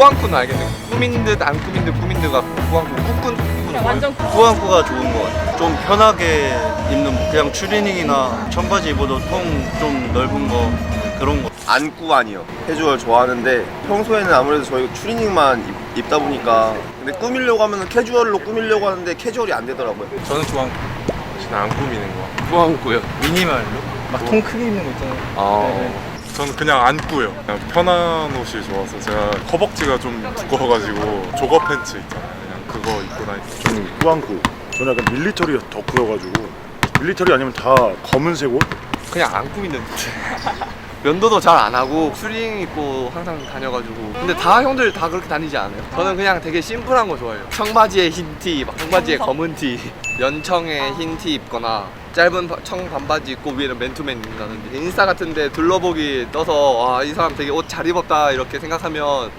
꾸안꾸는 알겠는데 꾸민 듯 안 꾸민 듯 꾸민 듯가 꾸안꾸 꾸꾼 그냥 완전 꾸안꾸가 좋은 것 같아요. 좀 편하게 입는 그냥 추리닝이나 청바지 입어도 통 좀 넓은 거 그런 거. 안꾸 아니요. 캐주얼 좋아하는데 평소에는 아무래도 저희 추리닝만 입, 다 보니까 근데 꾸미려고 하면 캐주얼로 꾸미려고 하는데 캐주얼이 안 되더라고요. 저는 꾸안꾸 저는 안 꾸미는 거 꾸안꾸요 미니멀로? 막 통 크게 입는 거 있잖아요. 아 저는 그냥 안 꾸요. 그냥 편한 옷이 좋아서 제가 허벅지가 좀 두꺼워가지고 조거 팬츠 있잖아요. 그냥 그거 입고 다니고 저는 꾸안꾸 저는 약간 밀리터리 덕후여가지고 밀리터리 아니면 다 검은색 옷? 그냥 안 꾸미는 면도도 잘 안 하고 추리닝 입고 항상 다녀가지고. 근데 다 형들 다 그렇게 다니지 않아요? 저는 그냥 되게 심플한 거 좋아해요. 청바지에 흰티, 막 청바지에 검은 티. 연청에 흰 티 입거나 짧은 바- 청 반바지 입고 위에는 맨투맨 입는다든지. 인스타 같은데 둘러보기 떠서 와이 사람 되게 옷 잘 입었다 이렇게 생각하면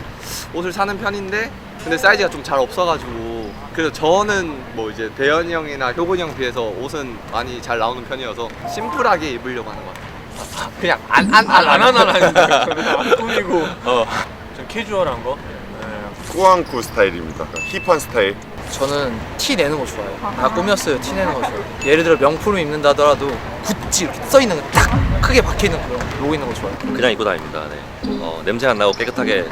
옷을 사는 편인데 근데 사이즈가 좀 잘 없어가지고. 그래서 저는 뭐 이제 대현이 형이나 효근이 형 비해서 옷은 많이 잘 나오는 편이어서 심플하게 입으려고 하는 것 같아요 그냥 안안 안 안 하나 아닌데 안 꾸미고 어. 좀 캐주얼한 거. 네. 꾸안꾸 스타일입니다. 힙한 스타일. 저는 티 내는 거 좋아해요. 다 꾸몄어요. 티 내는 거 좋아해요. 예를 들어 명품을 입는다 하더라도 구찌 이렇게 써 있는 거 딱 크게 박혀 있는 그런 로고 있는 거 좋아해요. 그냥 입고 다닙니다. 네. 어, 냄새 안 나고 깨끗하게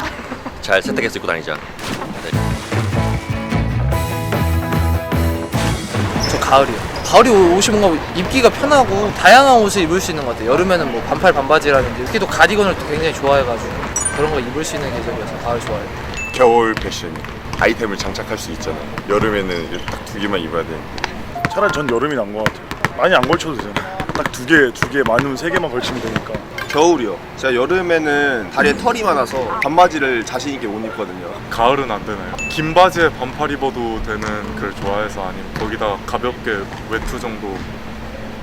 잘 세탁해서 입고 다니자. 가을이요. 가을이 오- 옷이 뭔가 입기가 편하고 다양한 옷을 입을 수 있는 것 같아요. 여름에는 뭐 반팔 반바지라든지 특히 또 가디건을 또 굉장히 좋아해가지고 그런 거 입을 수 있는 계절이어서 가을 좋아해요. 겨울 패션. 아이템을 장착할 수 있잖아요. 여름에는 이렇게 딱 두 개만 입어야 되는데. 차라리 전 여름이 난 것 같아요 많이 안 걸쳐도 되잖아요 딱 두 개, 두 개, 많으면 세 개만 걸치면 되니까 겨울이요. 제가 여름에는 다리에 털이 많아서 반바지를 자신 있게 못 입거든요. 가을은 안 되나요? 긴 바지에 반팔 입어도 되는 걸 좋아해서 아니면 거기다 가볍게 외투 정도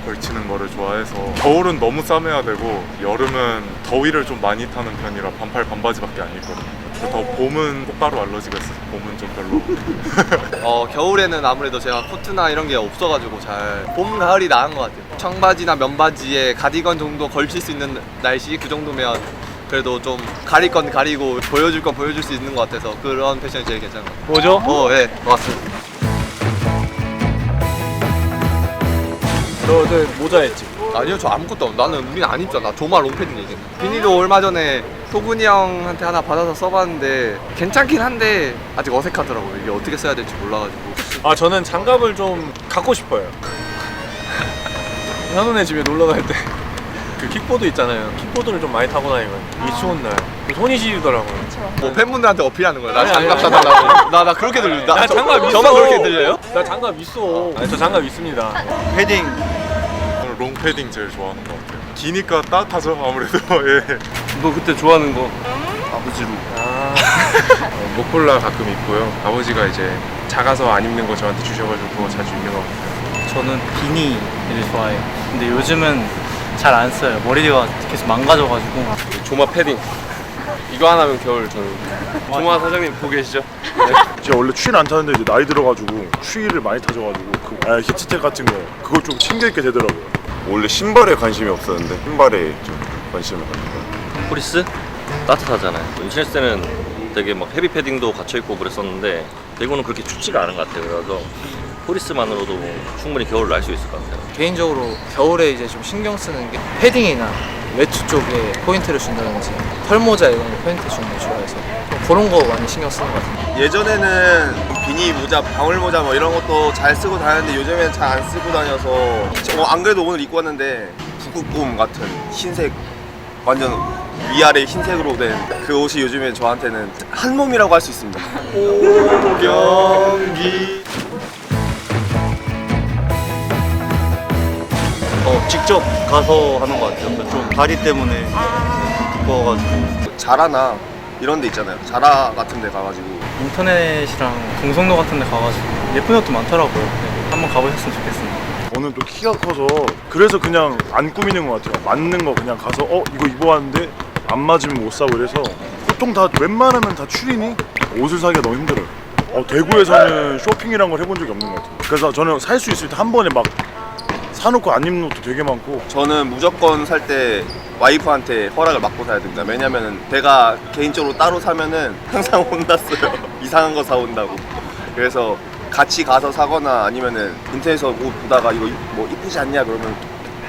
걸치는 거를 좋아해서 겨울은 너무 싸매야 되고 여름은 더위를 좀 많이 타는 편이라 반팔 반바지밖에 안 입거든요. 더 봄은 꽃가루 알러지가 있어서 봄은 좀 별로. 어 겨울에는 아무래도 제가 코트나 이런 게 없어가지고 잘 봄 가을이 나은 것 같아요 청바지나 면바지에 가디건 정도 걸칠 수 있는 날씨 그 정도면 그래도 좀 가릴 건 가리고 보여줄 건 보여줄 수 있는 것 같아서 그런 패션이 제일 괜찮은 것 같아요 뭐죠? 어, 예, 맞습니다. 너그 모자 했지? 아니요, 저 아무것도 없. 나는 우린 안 입잖아. 조마 롱패딩 얘기. 비니도 얼마 전에 효근이 형한테 하나 받아서 써봤는데 괜찮긴 한데 아직 어색하더라고요. 이게 어떻게 써야 될지 몰라가지고. 아 저는 장갑을 좀 갖고 싶어요. 현우네 집에 놀러 갈 때 그 킥보드 있잖아요. 킥보드를 좀 많이 타고 다니면 이 추운 날 손이 시리더라고요. 뭐 팬분들한테 어필하는 거야. 나 아니, 장갑 아니, 아니. 사달라고. 나, 나 그렇게 들린다. 나 장갑 있어. 저만 그렇게 들려요? 나 장갑 있어. 아니, 저 장갑 있습니다. 패딩 저는 롱패딩 제일 좋아하는 것 같아요. 기니까 따뜻하죠 아무래도. 예. 너 그때 좋아하는 거. 아버지로. 아, 목폴라 가끔 입고요. 아버지가 이제 작아서 안 입는 거 저한테 주셔가지고 그거 자주 입는 것 같아요. 저는 비니를 좋아해요. 근데 요즘은 잘 안 써요. 머리가 계속 망가져가지고. 조마 패딩. 이거 하나면 겨울 저는. 조마 사장님 보고 계시죠? 제가 원래 추위를 안 타는데 이제 나이 들어가지고 추위를 많이 타져가지고 그 아, 히트텍 같은 거 그거 좀 챙겨 입게 되더라고요 원래 신발에 관심이 없었는데 신발에 좀 관심을 갖고. 포리스 따뜻하잖아요. 인천했을 때는 되게 막 헤비 패딩도 갇혀 있고 그랬었는데 대구는 그렇게 춥지가 않은 것 같아요. 그래서 포리스만으로도 충분히 겨울을 날 수 있을 것 같아요. 개인적으로 겨울에 이제 좀 신경 쓰는 게 패딩이나 외투 쪽에 포인트를 준다든지 털모자 이런 거 포인트 주는 거 좋아해서 좀 그런 거 많이 신경 쓰는 것 같아요. 예전에는 비니 모자, 방울 모자 뭐 이런 것도 잘 쓰고 다녔는데 요즘에는 잘 안 쓰고 다녀서 어, 안 그래도 오늘 입고 왔는데 북극곰 같은 흰색 완전 위아래 흰색으로 된 그 옷이 요즘에 저한테는 한 몸이라고 할 수 있습니다. 경기. 어, 직접 가서 하는 것 같아요. 그좀 다리 때문에 두꺼워가지고. 자라나 이런 데 있잖아요. 자라 같은 데 가가지고 인터넷이랑 동성로 같은 데 가가지고 예쁜 옷도 많더라고요. 네, 한번 가보셨으면 좋겠습니다. 저는 또 키가 커서 그래서 그냥 안 꾸미는 것 같아요 맞는 거 그냥 가서 어 이거 입어왔는데 안 맞으면 못 사고 이래서 보통 다 웬만하면 다 추리니 옷을 사기가 너무 힘들어요 어, 대구에서는 쇼핑이란 걸 해본 적이 없는 것 같아요 그래서 저는 살 수 있을 때 한 번에 막 사놓고 안 입는 옷도 되게 많고 저는 무조건 살 때 와이프한테 허락을 받고 사야 됩니다. 왜냐면은 제가 개인적으로 따로 사면은 항상 혼났어요. 이상한 거 사온다고. 그래서 같이 가서 사거나 아니면은 인터넷에서 옷 보다가 이거 뭐 이쁘지 않냐 그러면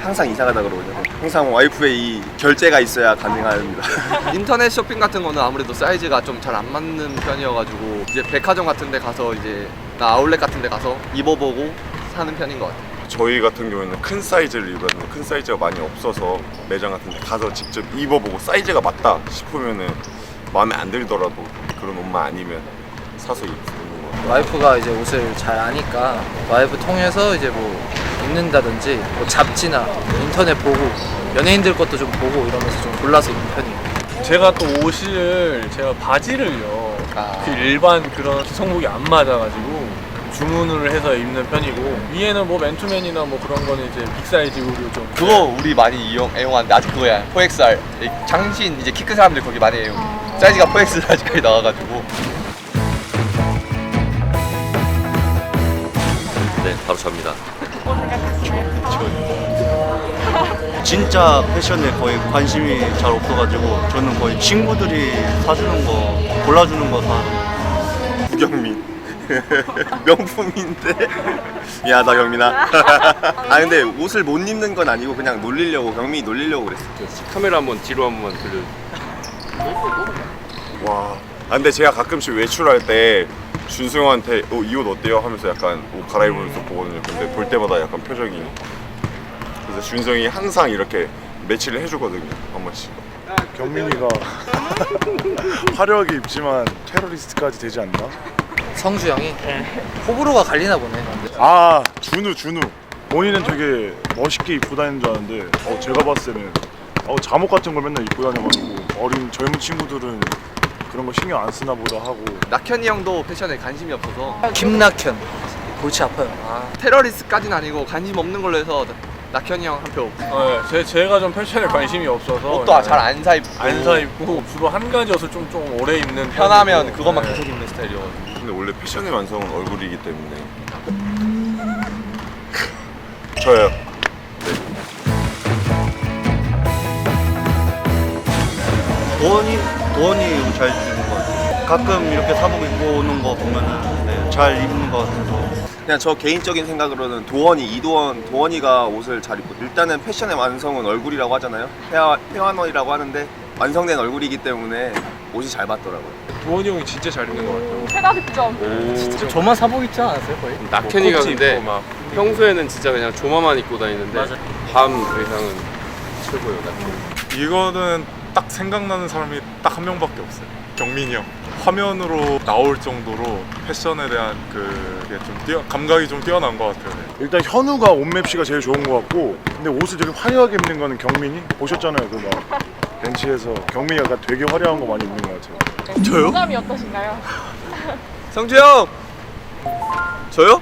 항상 이상하다 그러거든요. 항상 와이프의 이 결제가 있어야 가능합니다. 인터넷 쇼핑 같은 거는 아무래도 사이즈가 좀 잘 안 맞는 편이어가지고 이제 백화점 같은 데 가서 이제 나 아울렛 같은 데 가서 입어보고 사는 편인 것 같아요. 저희 같은 경우에는 큰 사이즈를 입었는데 큰 사이즈가 많이 없어서 매장 같은 데 가서 직접 입어보고 사이즈가 맞다 싶으면은 마음에 안 들더라도 그런 옷만 아니면 사서 입는 거 같아요. 와이프가 이제 옷을 잘 아니까 와이프 통해서 이제 뭐 입는다든지 뭐 잡지나 인터넷 보고 연예인들 것도 좀 보고 이러면서 좀 골라서 입는 편이에요. 제가 또 옷을 제가 바지를요 아. 그 일반 그런 기성복이 안 맞아가지고 주문을 해서 입는 편이고 위에는 뭐 맨투맨이나 뭐 그런 거는 이제 빅 사이즈로 좀. 그거 우리 많이 이용, 애용하는데 아직 그거야 4XR 장신 이제 키 큰 사람들 거기 많이 애용. 사이즈가 4XR까지 나와가지고. 네, 바로 접니다. 진짜 패션에 거의 관심이 잘 없어가지고 저는 거의 친구들이 사주는 거 골라주는 거 사. 구경민 명품인데 미안하다 경민아 아 근데 옷을 못 입는 건 아니고 그냥 놀리려고 경민이 놀리려고 그랬어 카메라 한번 뒤로 한번 돌려. 와. 아, 근데 제가 가끔씩 외출할 때 준수 형한테 어, 이 옷 어때요? 하면서 약간 옷 갈아입은 모습 보거든요. 근데 볼 때마다 약간 표정이 그래서 준수 형이 항상 이렇게 매치를 해주거든요. 한 번씩. 경민이가 화려하게 입지만 테러리스트까지 되지 않나? 성주 형이 호불호가 갈리나 보네. 아 준우 준우 본인은 되게 멋있게 입고 다니는 줄 아는데 어, 제가 봤을 때는 어, 잠옷 같은 걸 맨날 입고 다녀가지고 어린 젊은 친구들은 그런 거 신경 안 쓰나 보다 하고 낙현이 형도 패션에 관심이 없어서 김낙현 골치 아파요. 아. 테러리스트까지는 아니고 관심 없는 걸로 해서 낙현이 형 한 표. 네, 제, 제가 좀 패션에 관심이 없어서 옷도 잘 안 사 입고 안사 입고 주로 한 가지 옷을 좀, 좀 오래 입는 편하면 편이고. 그것만 네. 계속 입는 스타일이어가지고 근데 원래 패션의 완성은 얼굴이기 때문에 저요. 도원이 도원이 잘 입는 것 같아요. 가끔 이렇게 사복 입고 오는 거 보면은 네, 잘 입는 것 같아서 그냥 저 개인적인 생각으로는 도원이 이도원 도원이가 옷을 잘 입고 일단은 패션의 완성은 얼굴이라고 하잖아요 페어, 페어너이라고 하는데 완성된 얼굴이기 때문에 옷이 잘 맞더라고요 도원이 형이 진짜 잘 입는 것 같아요. 최다 득점. 저만 사복 입지 않았어요 거의? 낙현이가 코트 근데 입고 막 평소에는 진짜 그냥 조마만 입고 다니는데 밤 의상은 최고예요, 낙현. 이거는 딱 생각나는 사람이 딱 한 명밖에 없어요. 경민이 형. 화면으로 나올 정도로 패션에 대한 그게 좀 뛰어, 감각이 좀 뛰어난 것 같아요. 일단 현우가 옷 맵시가 제일 좋은 것 같고 근데 옷을 되게 화려하게 입는 거는 경민이 보셨잖아요 그막 벤치에서 경민이가 되게 화려한 거 많이 입는 것 같아요 저요? 소감이 어떠신가요? 성주 형! 저요?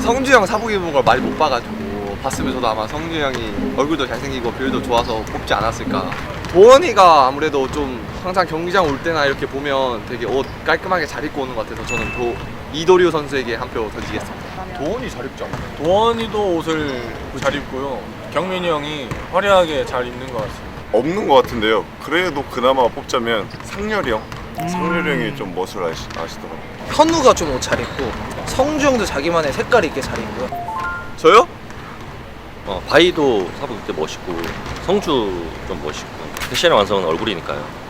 성주 형 사복 입은 걸 많이 못 봐가지고 봤으면 저도 아마 성주 형이 얼굴도 잘생기고 비율도 좋아서 뽑지 않았을까 도원이가 아무래도 좀 항상 경기장 올 때나 이렇게 보면 되게 옷 깔끔하게 잘 입고 오는 것 같아서 저는 도, 이도류 선수에게 한 표 던지겠습니다 도원이 잘 입지 않나? 도원이도 옷을 잘 입고요. 경민이 형이 화려하게 잘 입는 것 같습니다. 없는 것 같은데요. 그래도 그나마 뽑자면 상렬이 형. 상렬이 형이 좀 멋을 아시, 아시더라고요. 현우가 좀 옷 잘 입고 성주 형도 자기만의 색깔 있게 잘 입고요. 저요? 어, 바이도 사복 입때 멋있고 성주 좀 멋있고 패션의 완성은 얼굴이니까요.